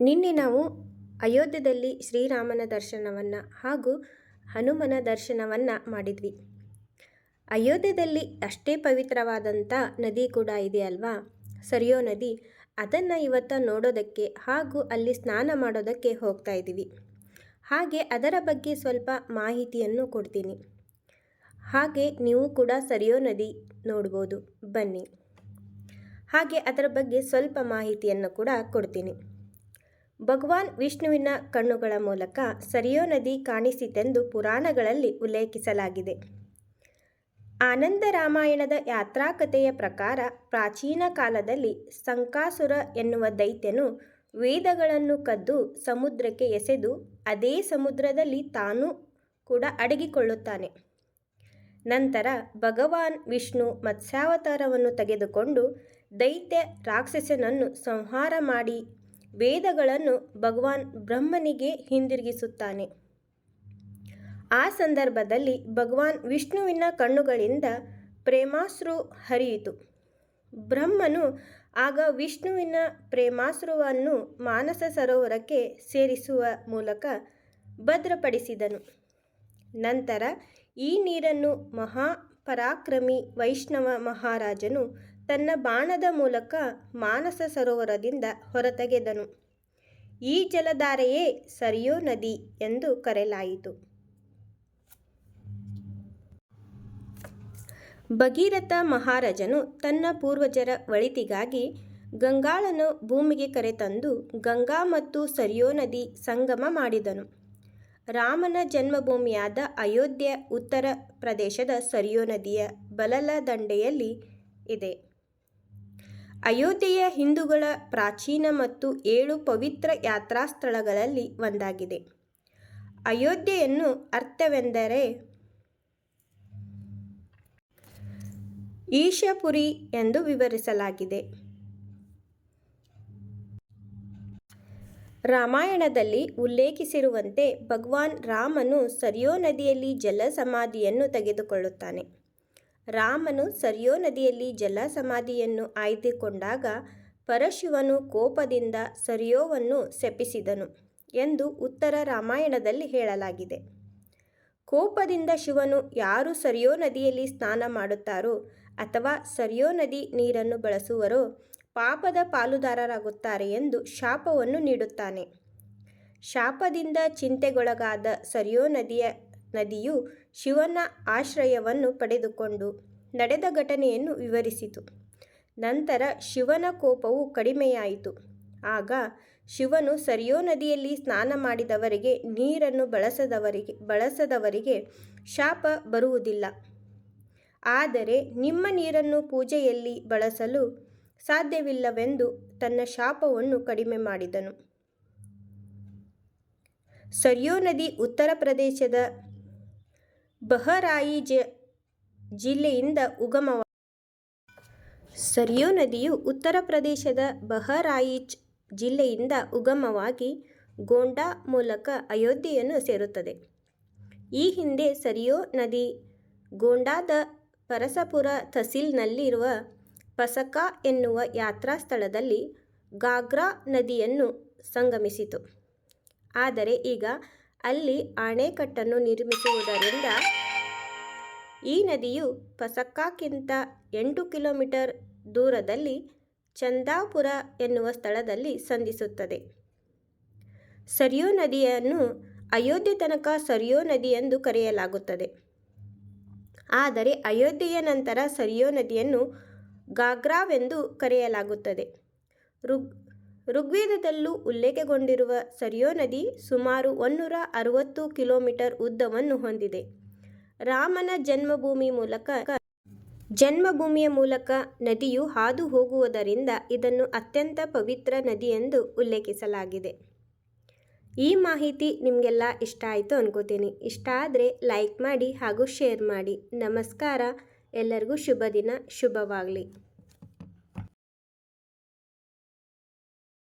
ನಿನ್ನೆ ನಾವು ಅಯೋಧ್ಯದಲ್ಲಿ ಶ್ರೀರಾಮನ ದರ್ಶನವನ್ನು ಹಾಗೂ ಹನುಮನ ದರ್ಶನವನ್ನು ಮಾಡಿದ್ವಿ. ಅಯೋಧ್ಯದಲ್ಲಿ ಅಷ್ಟೇ ಪವಿತ್ರವಾದಂಥ ನದಿ ಕೂಡ ಇದೆ ಅಲ್ವಾ? ಸರಿಯೋ ನದಿ? ಅದನ್ನು ಇವತ್ತು ನೋಡೋದಕ್ಕೆ ಹಾಗೂ ಅಲ್ಲಿ ಸ್ನಾನ ಮಾಡೋದಕ್ಕೆ ಹೋಗ್ತಾ ಇದ್ದೀವಿ ಹಾಗೆ ಅದರ ಬಗ್ಗೆ ಸ್ವಲ್ಪ ಮಾಹಿತಿಯನ್ನು ಕೊಡ್ತೀನಿ. ಹಾಗೆ ನೀವು ಕೂಡ ಸರಿಯೋ ನದಿ ನೋಡ್ಬೋದು. ಬನ್ನಿ. ಹಾಗೆ ಅದರ ಬಗ್ಗೆ ಸ್ವಲ್ಪ ಮಾಹಿತಿಯನ್ನು ಕೂಡ ಕೊಡ್ತೀನಿ. ಭಗವಾನ್ ವಿಷ್ಣುವಿನ ಕಣ್ಣುಗಳ ಮೂಲಕ ಸರಿಯೋ ನದಿ ಕಾಣಿಸಿತೆಂದು ಪುರಾಣಗಳಲ್ಲಿ ಉಲ್ಲೇಖಿಸಲಾಗಿದೆ. ಆನಂದ ರಾಮಾಯಣದ ಯಾತ್ರಾಕಥೆಯ ಪ್ರಕಾರ ಪ್ರಾಚೀನ ಕಾಲದಲ್ಲಿ ಸಂಕಾಸುರ ಎನ್ನುವ ದೈತ್ಯನು ವೇದಗಳನ್ನು ಕದ್ದು ಸಮುದ್ರಕ್ಕೆ ಎಸೆದು ಅದೇ ಸಮುದ್ರದಲ್ಲಿ ತಾನು ಕೂಡ ಅಡಗಿಕೊಳ್ಳುತ್ತಾನೆ. ನಂತರ ಭಗವಾನ್ ವಿಷ್ಣು ಮತ್ಸ್ಯಾವತಾರವನ್ನು ತೆಗೆದುಕೊಂಡು ದೈತ್ಯ ರಾಕ್ಷಸನನ್ನು ಸಂಹಾರ ಮಾಡಿ ವೇದಗಳನ್ನು ಭಗವಾನ್ ಬ್ರಹ್ಮನಿಗೆ ಹಿಂದಿರುಗಿಸುತ್ತಾನೆ. ಆ ಸಂದರ್ಭದಲ್ಲಿ ಭಗವಾನ್ ವಿಷ್ಣುವಿನ ಕಣ್ಣುಗಳಿಂದ ಪ್ರೇಮಾಸ್ರು ಹರಿಯಿತು. ಬ್ರಹ್ಮನು ಆಗ ವಿಷ್ಣುವಿನ ಪ್ರೇಮಾಸ್ರುವನ್ನು ಮಾನಸ ಸರೋವರಕ್ಕೆ ಸೇರಿಸುವ ಮೂಲಕ ಭದ್ರಪಡಿಸಿದನು. ನಂತರ ಈ ನೀರನ್ನು ಮಹಾಪರಾಕ್ರಮಿ ವೈಷ್ಣವ ಮಹಾರಾಜನು ತನ್ನ ಬಾಣದ ಮೂಲಕ ಮಾನಸ ಸರೋವರದಿಂದ ಹೊರತೆಗೆದನು. ಈ ಜಲಧಾರೆಯೇ ಸರಿಯೋ ನದಿ ಎಂದು ಕರೆಯಲಾಯಿತು. ಭಗೀರಥ ಮಹಾರಾಜನು ತನ್ನ ಪೂರ್ವಜರ ಒಳಿತಿಗಾಗಿ ಗಂಗಾಳನ್ನು ಭೂಮಿಗೆ ಕರೆತಂದು ಗಂಗಾ ಮತ್ತು ಸರಿಯೋ ನದಿ ಸಂಗಮ ಮಾಡಿದನು. ರಾಮನ ಜನ್ಮಭೂಮಿಯಾದ ಅಯೋಧ್ಯೆ ಉತ್ತರ ಪ್ರದೇಶದ ಸರಿಯೋ ನದಿಯ ಬಲಲ ದಂಡೆಯಲ್ಲಿ ಇದೆ. ಅಯೋಧ್ಯೆಯ ಹಿಂದೂಗಳ ಪ್ರಾಚೀನ ಮತ್ತು ಏಳು ಪವಿತ್ರ ಯಾತ್ರಾ ಸ್ಥಳಗಳಲ್ಲಿ ಒಂದಾಗಿದೆ. ಅಯೋಧ್ಯೆಯನ್ನು ಅರ್ಥವೆಂದರೆ ಈಶಪುರಿ ಎಂದು ವಿವರಿಸಲಾಗಿದೆ. ರಾಮಾಯಣದಲ್ಲಿ ಉಲ್ಲೇಖಿಸಿರುವಂತೆ ಭಗವಾನ್ ರಾಮನು ಸರಿಯೋ ನದಿಯಲ್ಲಿ ಜಲ ಸಮಾಧಿಯನ್ನು ತೆಗೆದುಕೊಳ್ಳುತ್ತಾನೆ. ರಾಮನು ಸರಿಯೋ ನದಿಯಲ್ಲಿ ಜಲ ಸಮಾಧಿಯನ್ನು ಆಯ್ದುಕೊಂಡಾಗ ಪರಶಿವನು ಕೋಪದಿಂದ ಸರಿಯೋವನ್ನು ಸೆಪಿಸಿದನು ಎಂದು ಉತ್ತರ ರಾಮಾಯಣದಲ್ಲಿ ಹೇಳಲಾಗಿದೆ. ಕೋಪದಿಂದ ಶಿವನು ಯಾರು ಸರಿಯೋ ನದಿಯಲ್ಲಿ ಸ್ನಾನ ಮಾಡುತ್ತಾರೋ ಅಥವಾ ಸರಿಯೋ ನದಿ ನೀರನ್ನು ಬಳಸುವರೋ ಪಾಪದ ಪಾಲುದಾರರಾಗುತ್ತಾರೆ ಎಂದು ಶಾಪವನ್ನು ನೀಡುತ್ತಾನೆ. ಶಾಪದಿಂದ ಚಿಂತೆಗೊಳಗಾದ ಸರಿಯೋ ನದಿಯ ನದಿಯು ಶಿವನ ಆಶ್ರಯವನ್ನು ಪಡೆದುಕೊಂಡು ನಡೆದ ಘಟನೆಯನ್ನು ವಿವರಿಸಿತು. ನಂತರ ಶಿವನ ಕೋಪವು ಕಡಿಮೆಯಾಯಿತು. ಆಗ ಶಿವನು ಸರಿಯೋ ನದಿಯಲ್ಲಿ ಸ್ನಾನ ಮಾಡಿದವರಿಗೆ, ನೀರನ್ನು ಬಳಸದವರಿಗೆ ಬಳಸದವರಿಗೆ ಶಾಪ ಬರುವುದಿಲ್ಲ. ಆದರೆ ನಿಮ್ಮ ನೀರನ್ನು ಪೂಜೆಯಲ್ಲಿ ಬಳಸಲು ಸಾಧ್ಯವಿಲ್ಲವೆಂದು ತನ್ನ ಶಾಪವನ್ನು ಕಡಿಮೆ ಮಾಡಿದನು. ಸರಿಯೋ ನದಿ ಉತ್ತರ ಪ್ರದೇಶದ ಬಹರಾಯಿಜ ಜಿಲ್ಲೆಯಿಂದ ಉಗಮವ ಸರಿಯೋ ನದಿಯು ಉತ್ತರ ಪ್ರದೇಶದ ಬಹರಾಯಿಚ್ ಜಿಲ್ಲೆಯಿಂದ ಉಗಮವಾಗಿ ಗೋಂಡಾ ಮೂಲಕ ಅಯೋಧ್ಯೆಯನ್ನು ಸೇರುತ್ತದೆ. ಈ ಹಿಂದೆ ಸರಿಯೋ ನದಿ ಗೋಂಡಾದ ಪರಸಪುರ ತಹಸೀಲ್ನಲ್ಲಿರುವ ಪಸಕಾ ಎನ್ನುವ ಯಾತ್ರಾ ಸ್ಥಳದಲ್ಲಿ ಗಾಗ್ರಾ ನದಿಯನ್ನು ಸಂಗಮಿಸಿತು. ಆದರೆ ಈಗ ಅಲ್ಲಿ ಅಣೆಕಟ್ಟನ್ನು ನಿರ್ಮಿಸುವುದರಿಂದ ಈ ನದಿಯು ಪಸಕ್ಕಾಕ್ಕಿಂತ ಎಂಟು ಕಿಲೋಮೀಟರ್ ದೂರದಲ್ಲಿ ಚಂದಾಪುರ ಎನ್ನುವ ಸ್ಥಳದಲ್ಲಿ ಸಂಧಿಸುತ್ತದೆ. ಸರಿಯೋ ನದಿಯನ್ನು ಅಯೋಧ್ಯೆ ತನಕ ಸರಿಯೋ ನದಿ ಎಂದು ಕರೆಯಲಾಗುತ್ತದೆ. ಆದರೆ ಅಯೋಧ್ಯೆಯ ನಂತರ ಸರಿಯೋ ನದಿಯನ್ನು ಗಾಗ್ರಾವೆಂದು ಕರೆಯಲಾಗುತ್ತದೆ. ಋಗ್ ಋಗ್ವೇದದಲ್ಲೂ ಉಲ್ಲೇಖಗೊಂಡಿರುವ ಸರಿಯೋ ನದಿ ಸುಮಾರು ಒನ್ನೂರ ಅರವತ್ತು ಕಿಲೋಮೀಟರ್ ಉದ್ದವನ್ನು ಹೊಂದಿದೆ. ರಾಮನ ಜನ್ಮಭೂಮಿ ಮೂಲಕ ಜನ್ಮಭೂಮಿಯ ಮೂಲಕ ನದಿಯು ಹಾದು ಹೋಗುವುದರಿಂದ ಇದನ್ನು ಅತ್ಯಂತ ಪವಿತ್ರ ನದಿ ಎಂದು ಉಲ್ಲೇಖಿಸಲಾಗಿದೆ. ಈ ಮಾಹಿತಿ ನಿಮಗೆಲ್ಲ ಇಷ್ಟ ಆಯಿತು ಅನ್ಕೋತೀನಿ. ಇಷ್ಟ ಆದರೆ ಲೈಕ್ ಮಾಡಿ ಹಾಗೂ ಶೇರ್ ಮಾಡಿ. ನಮಸ್ಕಾರ. ಎಲ್ಲರಿಗೂ ಶುಭ ದಿನ ಶುಭವಾಗಲಿ.